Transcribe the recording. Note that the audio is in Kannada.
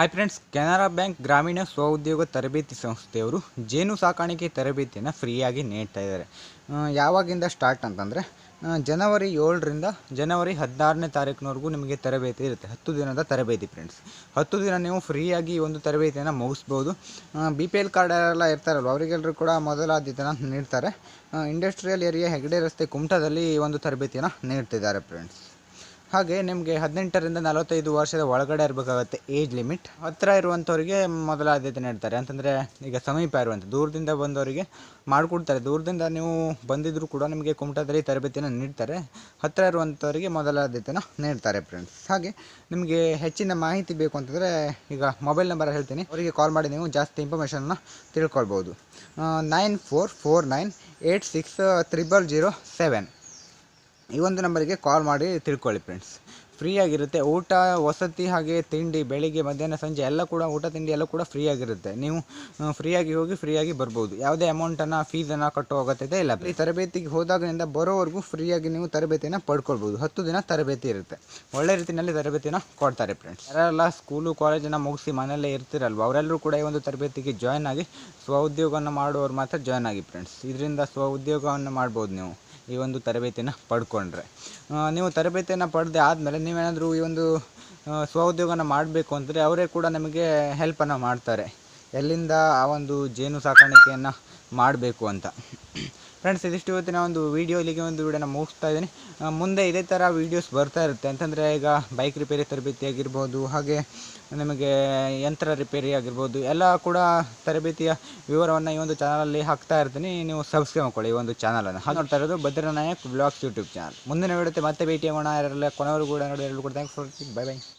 ಹಾಯ್ ಫ್ರೆಂಡ್ಸ್ ಕೆನರಾ ಬ್ಯಾಂಕ್ ಗ್ರಾಮೀಣ ಸ್ವಉದ್ಯೋಗ ತರಬೇತಿ ಸಂಸ್ಥೆಯವರು ಜೇನು ಸಾಕಾಣಿಕೆ ತರಬೇತಿಯನ್ನು ಫ್ರೀಯಾಗಿ ನೀಡ್ತಾ ಇದ್ದಾರೆ. ಯಾವಾಗಿಂದ ಸ್ಟಾರ್ಟ್ ಅಂತಂದರೆ ಜನವರಿ ಏಳರಿಂದ ಜನವರಿ ಹದಿನಾರನೇ ತಾರೀಕಿನವರೆಗೂ ನಿಮಗೆ ತರಬೇತಿ ಇರುತ್ತೆ. ಹತ್ತು ದಿನದ ತರಬೇತಿ ಫ್ರೆಂಡ್ಸ್ ಹತ್ತು ದಿನ ನೀವು ಫ್ರೀಯಾಗಿ ಒಂದು ತರಬೇತಿಯನ್ನು ಮುಗಿಸ್ಬೋದು. ಬಿ ಪಿ ಎಲ್ ಕಾರ್ಡ್ ಎಲ್ಲ ಇರ್ತಾರಲ್ವ ಅವರಿಗೆಲ್ಲರೂ ಕೂಡ ಮೊದಲ ಆದ್ಯತೆನ ನೀಡ್ತಾರೆ ಇಂಡಸ್ಟ್ರಿಯಲ್ ಏರಿಯಾ ಹೆಗಡೆ ರಸ್ತೆ ಕುಮಟಾದಲ್ಲಿ ಈ ಒಂದು ತರಬೇತಿಯನ್ನು ನೀಡ್ತಿದ್ದಾರೆ ಫ್ರೆಂಡ್ಸ್ ಹಾಗೆ ನಿಮಗೆ ಹದಿನೆಂಟರಿಂದ ನಲವತ್ತೈದು ವರ್ಷದ ಒಳಗಡೆ ಇರಬೇಕಾಗತ್ತೆ ಏಜ್ ಲಿಮಿಟ್. ಹತ್ತಿರ ಇರುವಂಥವ್ರಿಗೆ ಮೊದಲ ಆದ್ಯತೆ ನೀಡ್ತಾರೆ. ಅಂತಂದರೆ ಈಗ ಸಮೀಪ ಇರುವಂಥ, ದೂರದಿಂದ ಬಂದವರಿಗೆ ಮಾಡಿಕೊಡ್ತಾರೆ. ದೂರದಿಂದ ನೀವು ಬಂದಿದ್ದರೂ ಕೂಡ ನಿಮಗೆ ಕುಮಟದಲ್ಲಿ ತರಬೇತಿನ ನೀಡ್ತಾರೆ. ಹತ್ತಿರ ಇರುವಂಥವರಿಗೆ ಮೊದಲ ಆದ್ಯತೆನ ನೀಡ್ತಾರೆ ಫ್ರೆಂಡ್ಸ್ ಹಾಗೆ ನಿಮಗೆ ಹೆಚ್ಚಿನ ಮಾಹಿತಿ ಬೇಕು ಅಂತಂದರೆ ಈಗ ಮೊಬೈಲ್ ನಂಬರ್ ಹೇಳ್ತೀನಿ. ಅವರಿಗೆ ಕಾಲ್ ಮಾಡಿ ನೀವು ಜಾಸ್ತಿ ಇನ್ಫಾರ್ಮೇಷನ್ನ ತಿಳ್ಕೊಳ್ಬೋದು. Nine four four nine eight six triple zero seven ಈ ಒಂದು ನಂಬರಿಗೆ ಕಾಲ್ ಮಾಡಿ ತಿಳ್ಕೊಳ್ಳಿ ಫ್ರೆಂಡ್ಸ್ ಫ್ರೀಯಾಗಿರುತ್ತೆ ಊಟ, ವಸತಿ ಹಾಗೆ ತಿಂಡಿ, ಬೆಳಿಗ್ಗೆ, ಮಧ್ಯಾಹ್ನ, ಸಂಜೆ ಎಲ್ಲ ಕೂಡ ಊಟ, ತಿಂಡಿ ಎಲ್ಲ ಕೂಡ ಫ್ರೀಯಾಗಿರುತ್ತೆ ನೀವು ಫ್ರೀಯಾಗಿ ಹೋಗಿ ಫ್ರೀಯಾಗಿ ಬರ್ಬೋದು. ಯಾವುದೇ ಅಮೌಂಟನ್ನು ಫೀಸನ್ನು ಕಟ್ಟೋ ಅಗತ್ಯತೆ ಇಲ್ಲ. ಈ ತರಬೇತಿಗೆ ಹೋದಾಗಿನಿಂದ ಬರೋವರೆಗೂ ಫ್ರೀಯಾಗಿ ನೀವು ತರಬೇತಿಯನ್ನು ಪಡ್ಕೊಳ್ಬೋದು. ಹತ್ತು ದಿನ ತರಬೇತಿ ಇರುತ್ತೆ. ಒಳ್ಳೆ ರೀತಿಯಲ್ಲಿ ತರಬೇತಿನ ಕೊಡ್ತಾರೆ ಫ್ರೆಂಡ್ಸ್ ಯಾರೆಲ್ಲ ಸ್ಕೂಲು ಕಾಲೇಜನ್ನು ಮುಗಿಸಿ ಮನೆಯಲ್ಲೇ ಇರ್ತಿರಲ್ವ? ಅವರೆಲ್ಲರೂ ಕೂಡ ಈ ಒಂದು ತರಬೇತಿಗೆ ಜಾಯ್ನ್ ಆಗಿ ಸ್ವಉದ್ಯೋಗವನ್ನು ಮಾಡುವವರು ಮಾತ್ರ ಜಾಯ್ನ್ ಆಗಿ ಫ್ರೆಂಡ್ಸ್ ಇದರಿಂದ ಸ್ವಉದ್ಯೋಗವನ್ನು ಮಾಡ್ಬೋದು ನೀವು. ಈ ಒಂದು ತರಬೇತಿಯನ್ನು ಪಡ್ಕೊಂಡ್ರೆ. ನೀವು ತರಬೇತಿಯನ್ನು ಪಡೆದೇ ಆದಮೇಲೆ ನೀವೇನಾದರೂ ಈ ಒಂದು ಸ್ವ ಸ್ವಉದ್ಯೋಗನ ಮಾಡಬೇಕು ಅಂದರೆ ಅವರೇ ಕೂಡ ನಮಗೆ ಹೆಲ್ಪನ್ನು ಮಾಡ್ತಾರೆ. ಎಲ್ಲಿಂದ ಆ ಒಂದು ಜೇನು ಸಾಕಾಣಿಕೆಯನ್ನು ಮಾಡಬೇಕು ಅಂತ. ಫ್ರೆಂಡ್ಸ್ ಇದಿಷ್ಟು ಇವತ್ತಿನ ಒಂದು ವೀಡಿಯೋ ಇಲ್ಲಿಗೆ ಒಂದು ವೀಡಿಯೋನ ಮುಗಿಸ್ತಾ ಇದ್ದೀನಿ. ಮುಂದೆ ಇದೇ ಥರ ವೀಡಿಯೋಸ್ ಬರ್ತಾ ಇರುತ್ತೆ. ಅಂತಂದರೆ ಈಗ ಬೈಕ್ ರಿಪೇರಿ ತರಬೇತಿ ಆಗಿರ್ಬೋದು, ಹಾಗೆ ನಿಮಗೆ ಯಂತ್ರ ರಿಪೇರಿ ಆಗಿರ್ಬೋದು, ಎಲ್ಲ ಕೂಡ ತರಬೇತಿಯ ವಿವರವನ್ನು ಈ ಒಂದು ಚಾನಲಲ್ಲಿ ಹಾಕ್ತಾ ಇರ್ತೀನಿ. ನೀವು ಸಬ್ಸ್ಕ್ರೈಬ್ ಮಾಡ್ಕೊಳ್ಳಿ ಈ ಒಂದು ಚಾನಲನ್ನು ಹಾಗೆ ನೋಡ್ತಾ ಇರೋದು ಭದ್ರನಾಯಕ್ ಬ್ಲಾಗ್ಸ್ ಯೂಟ್ಯೂಬ್ ಚಾನಲ್ ಮುಂದಿನ ವಿಡಿಯೋತೆ ಮತ್ತೆ ಭೇಟಿ ಮಾಡೋಣ ಯಾರೆಲ್ಲ ಕೂಡ ನೋಡಿ ಎಲ್ಲರೂ ಕೂಡ ಥ್ಯಾಂಕ್ಸ್ ಫಾರ್ ಬೈ ಬೈ